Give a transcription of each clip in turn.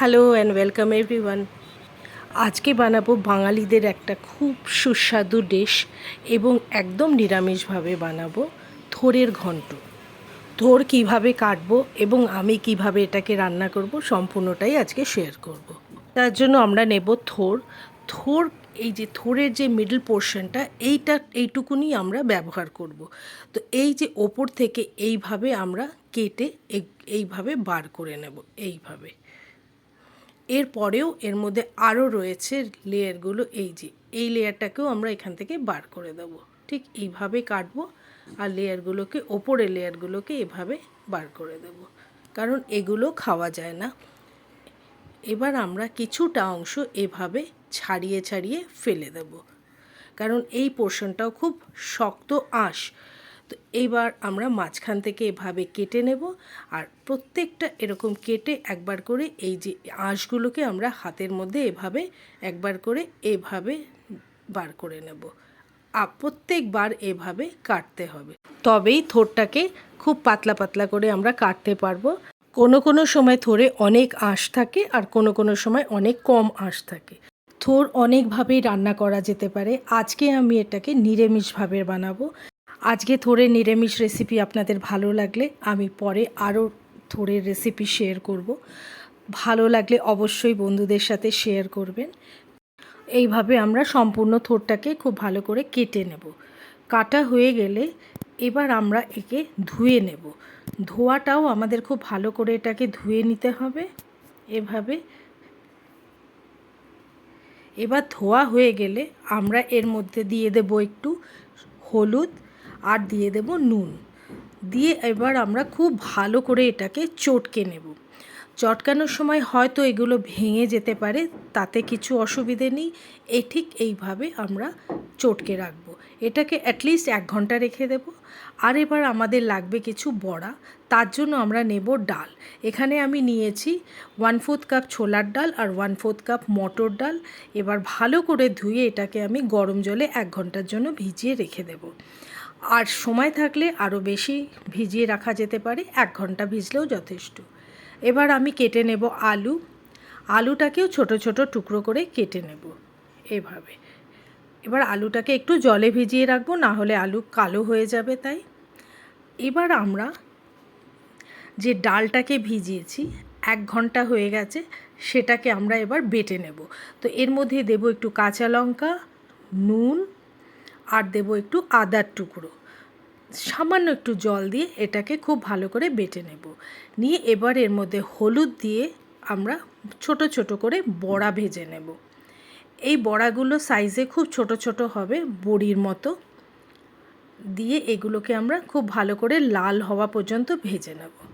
Hello and welcome everyone আজকে বানাবো বাঙালিদের একটা খুব সুস্বাদু ডিশ এবং একদম নিরামিষভাবে বানাবো থোরের ঘন্ট থোর কীভাবে কাটবো এবং আমি কীভাবে এটাকে রান্না করব সম্পূর্ণটাই আজকে শেয়ার করব। তার জন্য আমরা নেব থোর থোর, এই যে থোরের যে মিডল পোর্শনটা এইটা, এইটুকুনি আমরা ব্যবহার করব। তো এই যে ওপর থেকে এইভাবে আমরা কেটে এইভাবে বার করে নেব, এইভাবে এরপরেও এর মধ্যে আরও রয়েছে লেয়ারগুলো এই যে, এই লেয়ারটাকেও আমরা এখান থেকে বার করে দেব। ঠিক এইভাবে কাটবো আর লেয়ারগুলোকে ওপরের লেয়ারগুলোকে এভাবে বার করে দেব। কারণ এগুলো খাওয়া যায় না। এবার আমরা কিছুটা অংশ এভাবে ছাড়িয়ে ছাড়িয়ে ফেলে দেব। কারণ এই পোর্শনটাও খুব শক্ত আঁশ। তো এইবার আমরা মাঝখান থেকে এভাবে কেটে নেব আর প্রত্যেকটা এরকম কেটে একবার করে এই যে আঁশগুলোকে আমরা হাতের মধ্যে এভাবে একবার করে এভাবে বার করে নেব। প্রত্যেকবার এভাবে কাটতে হবে। তবেই থোরটাকে খুব পাতলা পাতলা করে আমরা কাটতে পারব। কোনো কোনো সময় থোরে অনেক আঁশ থাকে আর কোনো কোনো সময় অনেক কম আঁশ থাকে। থোর অনেকভাবেই রান্না করা যেতে পারে। আজকে আমি এটাকে নিরামিষভাবে বানাবো। আজকে থোরের নিরামিষ রেসিপি আপনাদের ভালো লাগলে আমি পরে আরও থোরের রেসিপি শেয়ার করব। ভালো লাগলে অবশ্যই বন্ধুদের সাথে শেয়ার করবেন। এইভাবে আমরা সম্পূর্ণ থোরটাকে খুব ভালো করে কেটে নেব। কাটা হয়ে গেলে এবার আমরা একে ধুয়ে নেব। ধোয়াটাও আমাদের খুব ভালো করে এটাকে ধুয়ে নিতে হবে। এভাবে। এবার ধোয়া হয়ে গেলে আমরা এর মধ্যে দিয়ে দেব একটু হলুদ আর দিয়ে দেব নুন। দিয়ে এবার আমরা খুব ভালো করে এটাকে চটকে নেব। চটকানোর সময় হয়তো এগুলো ভেঙে যেতে পারে, তাতে কিছু অসুবিধে নেই। এই ঠিক এইভাবে আমরা চটকে রাখব। এটাকে অ্যাটলিস্ট এক ঘণ্টা রেখে দেব। আর এবার আমাদের লাগবে কিছু বড়া। তার জন্য আমরা নেব ডাল। এখানে আমি নিয়েছি ওয়ান ফোর্থ কাপ ছোলার ডাল আর ওয়ান ফোর্থ কাপ মটর ডাল। এবার ভালো করে ধুয়ে এটাকে আমি গরম জলে এক ঘণ্টার জন্য ভিজিয়ে রেখে দেব। আর সময় থাকলে আরও বেশি ভিজিয়ে রাখা যেতে পারে, এক ঘণ্টা ভিজলেও যথেষ্ট। এবার আমি কেটে নেব আলু। আলুটাকেও ছোট ছোট টুকরো করে কেটে নেব এভাবে। এবার আলুটাকে একটু জলে ভিজিয়ে রাখব, না হলে আলু কালো হয়ে যাবে তাই। এবার আমরা যে ডালটাকে ভিজিয়েছি, এক ঘণ্টা হয়ে গেছে, সেটাকে আমরা এবার বেটে নেব। তো এর মধ্যে দেব একটু কাঁচা লঙ্কা, নুন আর দেব একটু আদার টুকরো। সামান্য একটু জল দিয়ে এটাকে খুব ভালো করে বেটে নেব। নিয়ে এবার এর মধ্যে হলুদ দিয়ে আমরা ছোট ছোট করে বড়া ভেজে নেব। এই বড়াগুলো সাইজে খুব ছোট ছোট হবে, বড়ির মতো। দিয়ে এগুলোকে আমরা খুব ভালো করে লাল হওয়া পর্যন্ত ভেজে নেব।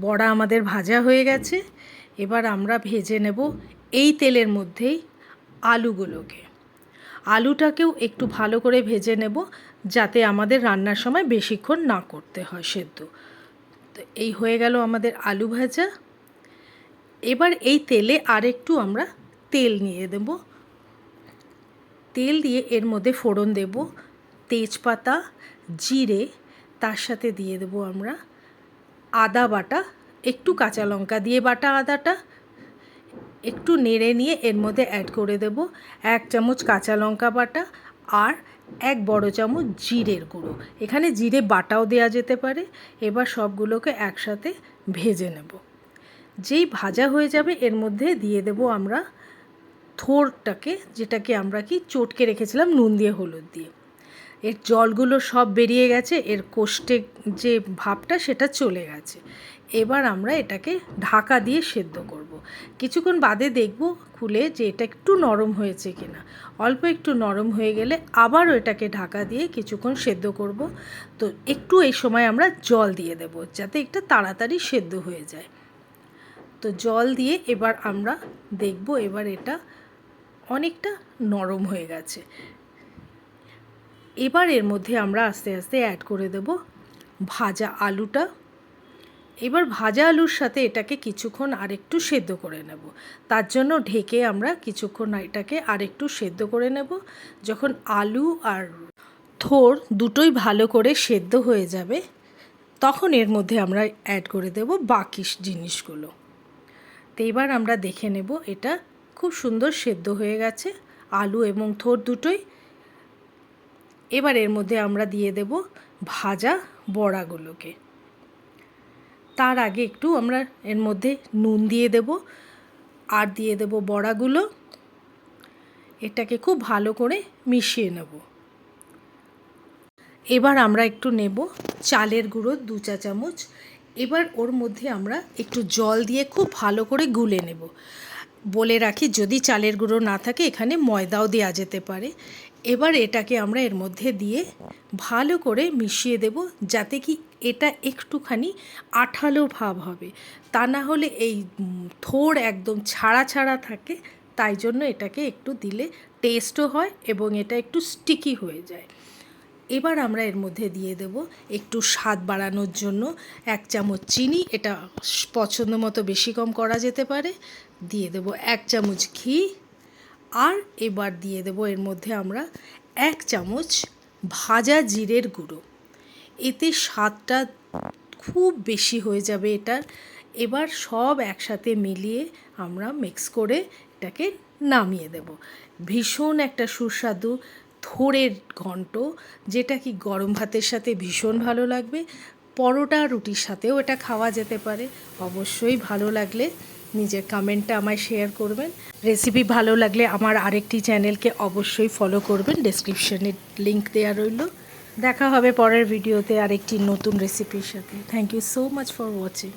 বড়া আমাদের ভাজা হয়ে গেছে। এবার আমরা ভেজে নেব এই তেলের মধ্যেই আলুগুলোকে। আলুটাকেও একটু ভালো করে ভেজে নেব যাতে আমাদের রান্নার সময় বেশিক্ষণ না করতে হয় সেদ্ধ। তো এই হয়ে গেল আমাদের আলু ভাজা। এবার এই তেলে আরেকটু আমরা তেল নিয়ে দেব। তেল দিয়ে এর মধ্যে ফোড়ন দেব, তেজপাতা, জিরে, তার সাথে দিয়ে দেব আমরা আদা বাটা, একটু কাঁচা লঙ্কা দিয়ে বাটা আদাটা, একটু নেড়ে নিয়ে এর মধ্যে অ্যাড করে দেব এক চামচ কাঁচা লঙ্কা বাটা আর এক বড় চামচ জিরের গুঁড়ো। এখানে জিরে বাটাও দেওয়া যেতে পারে। এবার সবগুলোকে একসাথে ভেজে নেব। যেই ভাজা হয়ে যাবে এর মধ্যে দিয়ে দেব আমরা থোরটাকে, যেটাকে আমরা কি, চটকে রেখেছিলাম নুন দিয়ে হলুদ দিয়ে। এর জলগুলো সব বেরিয়ে গেছে, এর কোষ্ঠে যে ভাবটা সেটা চলে গেছে। এবার আমরা এটাকে ঢাকা দিয়ে সেদ্ধ করব। কিছুক্ষণ বাদে দেখব খুলে যে এটা একটু নরম হয়েছে কিনা। অল্প একটু নরম হয়ে গেলে আবারও এটাকে ঢাকা দিয়ে কিছুক্ষণ সেদ্ধ করব। তো একটু এই সময় আমরা জল দিয়ে দেব যাতে একটা তাড়াতাড়ি সেদ্ধ হয়ে যায়। তো জল দিয়ে এবার আমরা দেখব এবার এটা অনেকটা নরম হয়ে গেছে। এবার এর মধ্যে আমরা আস্তে আস্তে অ্যাড করে দেব ভাজা আলুটা। এবার ভাজা আলুর সাথে এটাকে কিছুক্ষণ আরেকটু সেদ্ধ করে নেব। তার জন্য ঢেকে আমরা কিছুক্ষণ এটাকে আরেকটু সেদ্ধ করে নেব। যখন আলু আর থোর দুটোই ভালো করে সেদ্ধ হয়ে যাবে, তখন এর মধ্যে আমরা অ্যাড করে দেব বাকি জিনিসগুলো। তো এবার আমরা দেখে নেব এটা খুব সুন্দর সেদ্ধ হয়ে গেছে। আলু এবং থোর দুটোই এবার এর মধ্যে আমরা দিয়ে দেব ভাজা বড়াগুলোকে। তার আগে একটু আমরা এর মধ্যে নুন দিয়ে দেব আর দিয়ে দেব বড়াগুলো। এটাকে খুব ভালো করে মিশিয়ে নেব। এবার আমরা একটু নেব চালের গুঁড়ো দু চা চামচ। এবার ওর মধ্যে আমরা একটু জল দিয়ে খুব ভালো করে গুলে নেব। বলে রাখি যদি চালের গুঁড়ো না থাকে এখানে ময়দাও দেওয়া যেতে পারে। এবার এটাকে আমরা এর মধ্যে দিয়ে ভালো করে মিশিয়ে দেব যাতে কি এটা একটুখানি আঠালো ভাব হবে। তা না হলে এই থোড় একদম ছাড়া ছাড়া থাকে, তাই জন্য এটাকে একটু দিলে টেস্টও হয় এবং এটা একটু স্টিকি হয়ে যায়। এবার আমরা এর মধ্যে দিয়ে দেব একটু স্বাদ বাড়ানোর জন্য এক চামচ চিনি, এটা পছন্দ মতো বেশি কম করা যেতে পারে। দিয়ে দেব এক চামচ ঘি আর এবার দিয়ে দেব এর মধ্যে আমরা এক চামচ ভাজা জিরের গুঁড়ো। এতে স্বাদটা খুব বেশি হয়ে যাবে এটার। এবার সব একসাথে মিলিয়ে আমরা মিক্স করে এটাকে নামিয়ে দেব। ভীষণ একটা সুস্বাদু থোড়ের ঘন্ট, যেটা কি গরম ভাতের সাথে ভীষণ ভালো লাগবে। পরোটা রুটির সাথেও এটা খাওয়া যেতে পারে। অবশ্যই ভালো লাগলে নিজের কমেন্টটা আমায় শেয়ার করবেন। রেসিপি ভালো লাগলে আমার আরেকটি চ্যানেলকে অবশ্যই ফলো করবেন। ডেসক্রিপশনে লিঙ্ক দেওয়া রইল। দেখা হবে পরের ভিডিওতে আরেকটি নতুন রেসিপির সাথে। Thank you so much for watching